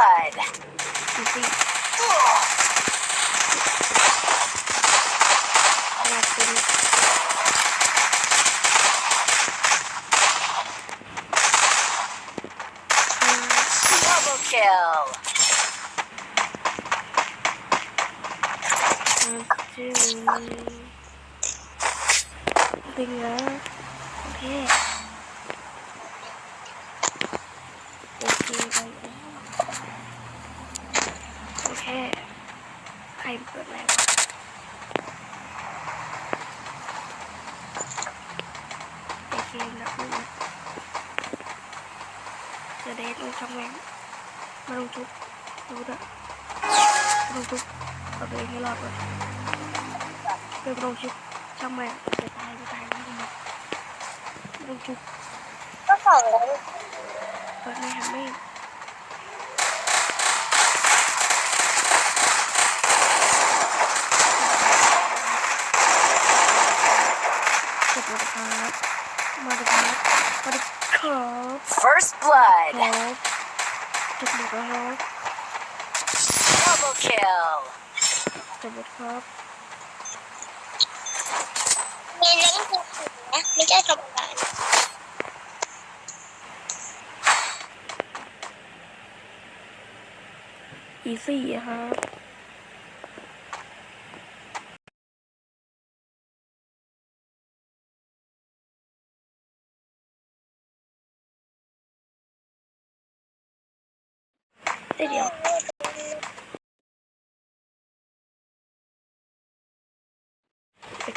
blood. You see? Oh. Double kill. Let's Okay. มาลงทุกดูด้วยมาลงทุกเอาตัวเองให้รอดก่อนเป็นลงชุบช่างแม่งจะตายจะตายไม่ได้ลงชุบก็สองแล้วเปิดไม่ทำไม่ขอบคุณครับมาดูครับมาดูครับ First ค blood. รับ จบหมดแล้วครับ Double kill. จบหมดครับมีน้ำจิ้มนะไม่ใช่ธรรมดาอีซี่อะครับ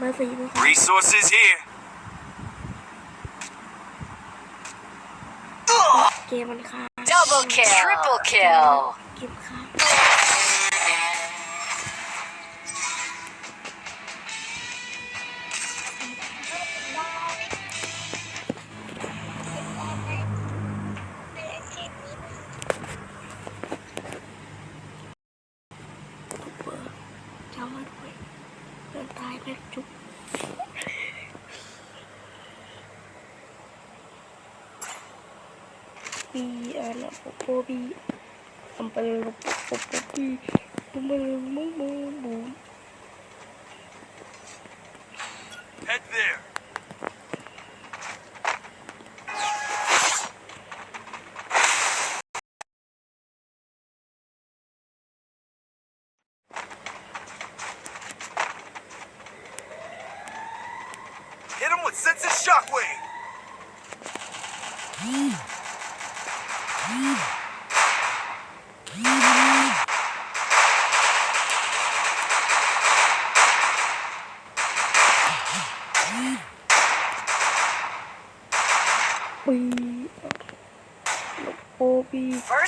Resources here. Double kill. Triple kill. Download quick. มค้างทุกเบอร์จำไว้ด้วยเดินตายแม่งจุกบีอะไรโปโปบีอัมเปโลโปโปโปบีบุ้มบุ้มบุ้มบุ้มบุ้ม Head there.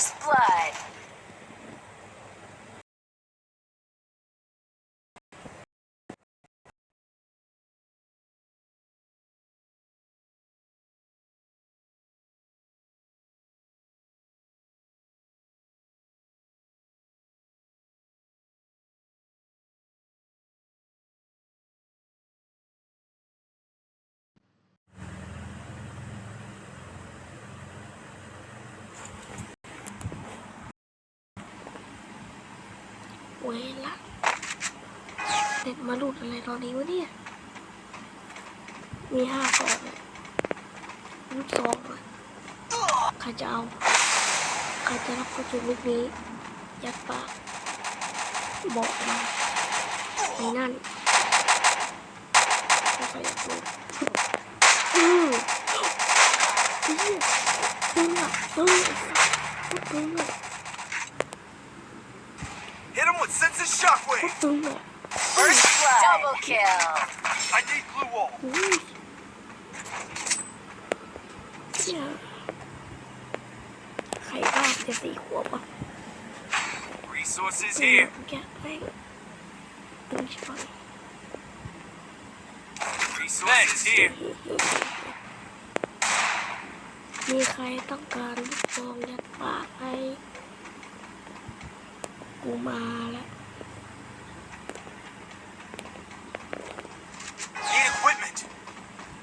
First blood. เวละเด็ดมาหลุดอะไรตอนนี้วะเนี่ย มีห้าซองอะลูกซองอะใครจะเอา ใครจะรับกระสุนลูกนี้ ยัดปากบอกมาไอ้นั่นไม่ใครอยากรู้อืมอืมตึงอะตึงอะตึงอะ shockwave. ตึงอ่ะ First blood. Double kill. I need glue wall. อุ้ยเนี่ยใครบ้าจะสี่ขวบอ่ะ Resources เออ here. แกแม่งตึงชิบหาย Resources here. มีใครต้องการลูกซองยัดปากให้กูมาแล้ว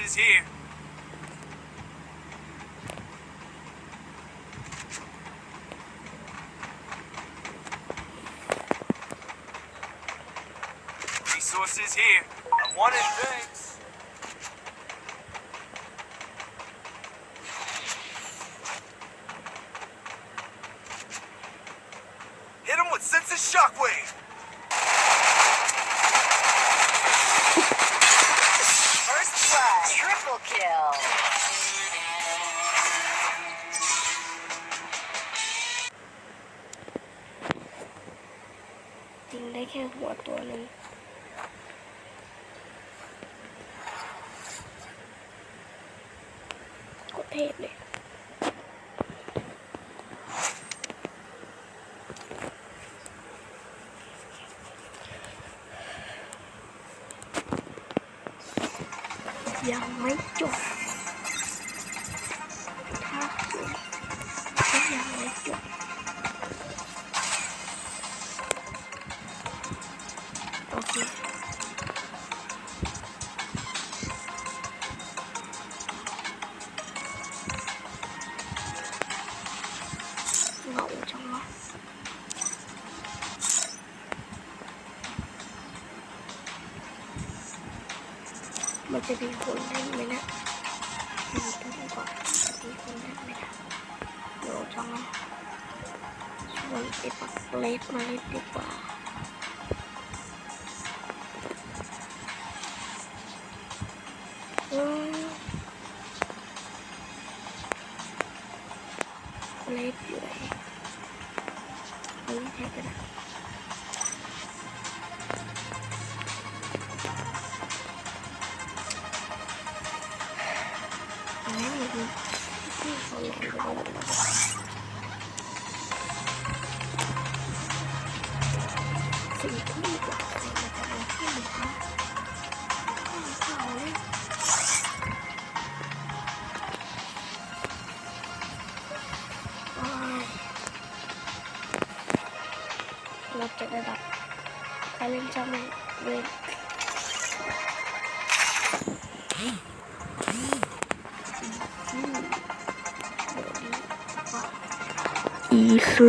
Resources here. Resources here. I wanted thanks. Hit him with sense of shockwave. First blood Triple kill. จริงได้แค่หัวตัวหนึง จะมีคนเล่นไหมนะมีตัวก่อนมีคนเล่นไหมนะเดี๋ยวจังนะชวนไอ้ปักเล็กมาเล่นดีกว่าอืมเล็กอยู่ไหนเฮ้ยแทบจะได้เอ Thank you. 一岁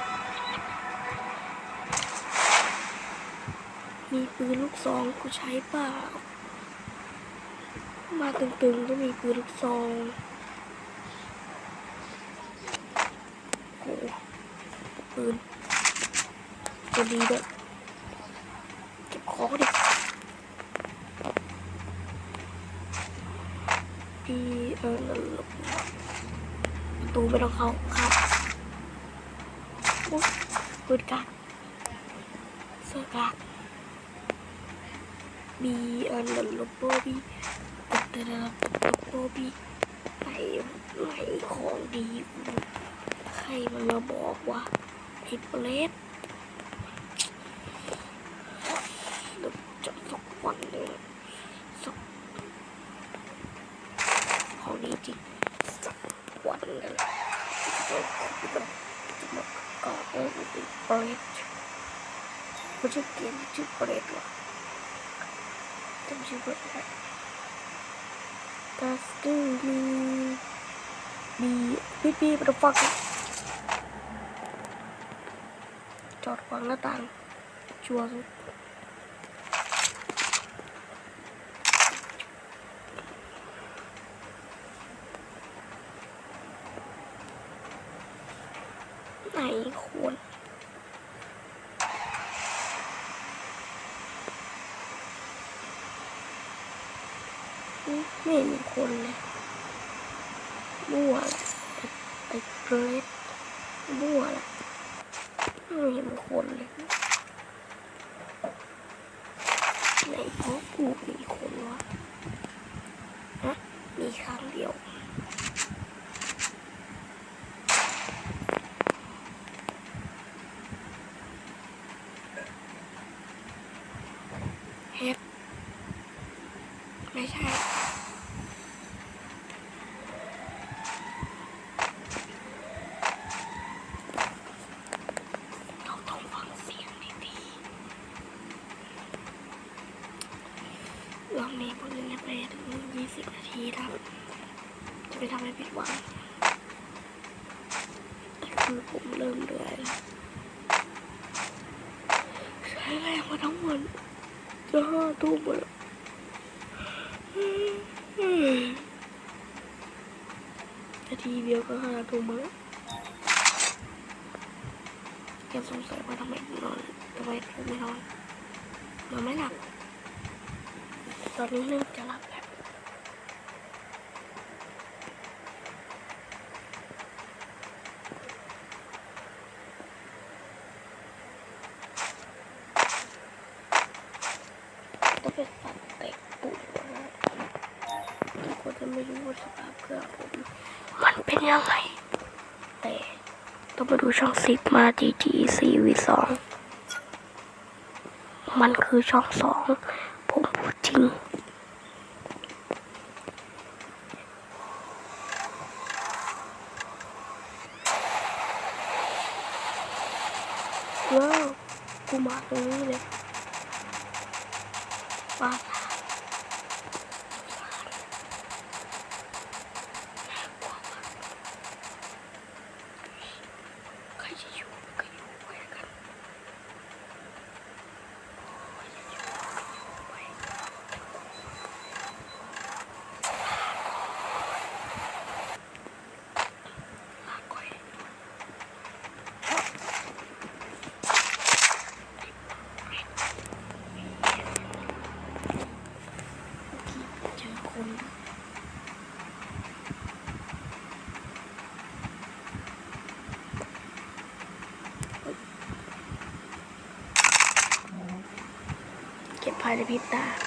มีปืนลูกซองกูใช้เปล่า มาตึงๆก็มีปืนลูกซองโอปืนตัวดีด้วยเก็บของดิพี่เออประตูไม่ต้องเข้าครับโอ้ปืนกักเสื้อกัก บีเออลบโบบีแต่ละลบโบบีไหนไหนของดีใครมันมาบอกว่าไอ้เปรตเดี๋ยวจะสักวันเลยสักของนี้จริงสักวันเลยจะจะจะมาก่อเออเป็นเปรตไม่ใช่เกมชื่อเปรตหรอ juga Kak. Tas dulu. Di pipi berpak. Cor banget tang. Jual. ไม่มีคนเลยมั่วแหละไอ้เกรดมั่วละไม่เห็นคนเลยไหนพ่อกูมีคนวะฮะมีครั้งเดียว เฮ็ดไม่ใช่ เราต้องฟังเสียงดีๆลอง นี้พวกนี้ไปถึงยี่สิบนาทีครับ จะไปทำให้ผิดหวังแต่คือผมเริ่มเหนื่อยแล้วใช่แรงมาทั้งวันจะห้าทุ่มแล้วนาทีเดียวก็ห้าทุ่มแล้วแกสงสัยว่าทำไมนอนทำไมไม่นอนนอนไม่หลับ อนนี้เริ่มจะหลับแล้วต้องเป็นตัดเตะปูนะทุกคนจะไม่รู้ว่าสภาพเครื่องผมมันเป็นยังไง แต่ต้องมาดูช่องสิบมา GT 4 v 2มันคือช่องสอง Ada pita.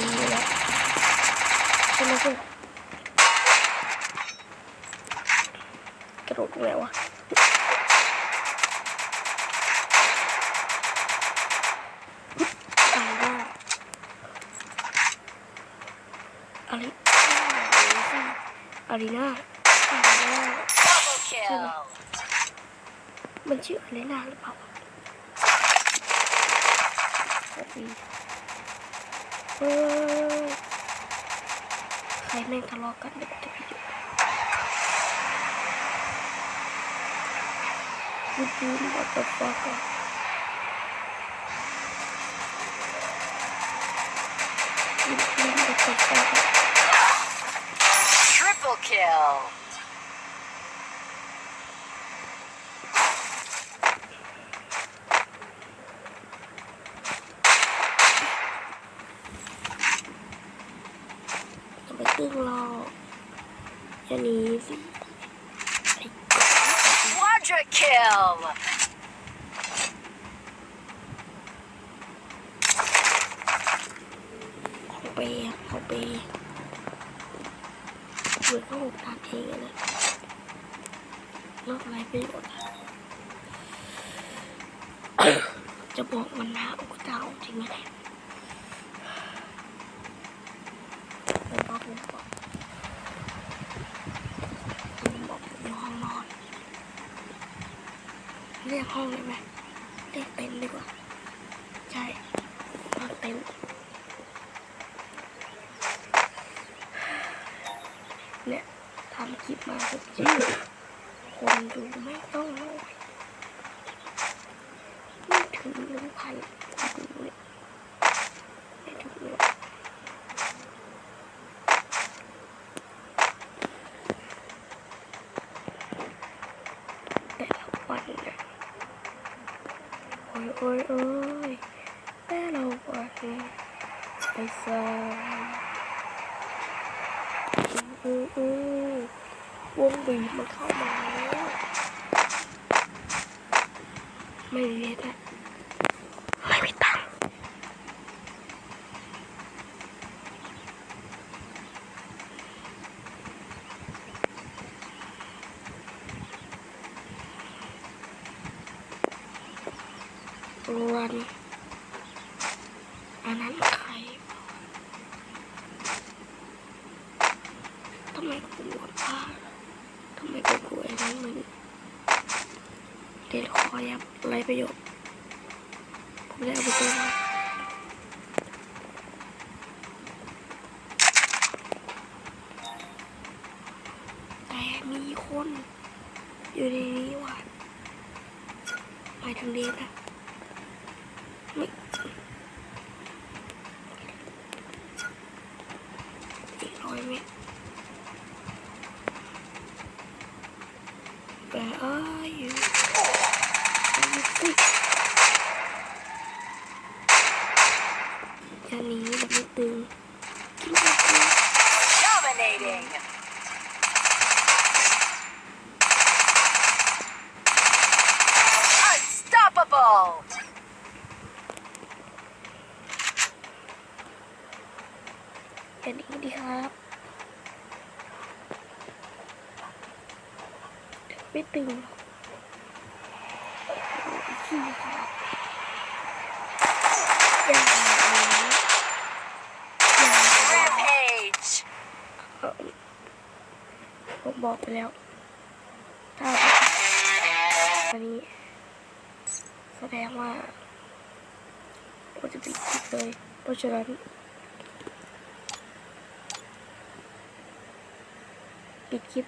ม่จะตึงอยู่แล้วใช่ไหมเพื่อนกระโดดตรงไหนวะตายว่าอะไรอารีนาอารีนา Double kill. มันชื่ออารีนาหรือเปล่า ใครแม่งทะเลาะกันเดี๋ยวจะไปอยู่ยูทูบวัตถุฟักอะยูทูบวัตถุฟักอะ Triple kill. ไปเหมือนต้องตัดเองนะนอะไรประโยชน์จะบอกมันนะอุกตาจริงไหมผมบอกผมบอกผมบอกอองนอน เรียกห้องได้ไหม โอ้ยโอ้ยโอ้ยแต่ละวันไปซ่าอืออือวงบีบมันเข้ามาแล้วไม่มีเน็ตอะไม่มีตังค์วันอันนั้นใครทำไมกูปวดผ้าทำไมกูกลัวไอ้นั้นมันเด็ดคอยับไรประโยชน์ ไม่ได้เอาไปตัวมแต่มีคน อยู่ในนี้ว่ะหมายถึงเดฟนะไม่อีกร้อยเมตร Where are you? Are you sick? จะหนีแบบไม่ตึงกินไม่ตึง Dominating. Unstoppable. จะหนีดีครับไม่ตึงหรอกขี้ครับอย่านะอย่า Rampage. เอ่อผมบอกไปแล้ว ว่าเราจะปิดคลิปเลย เพราะฉะนั้นปิดคลิป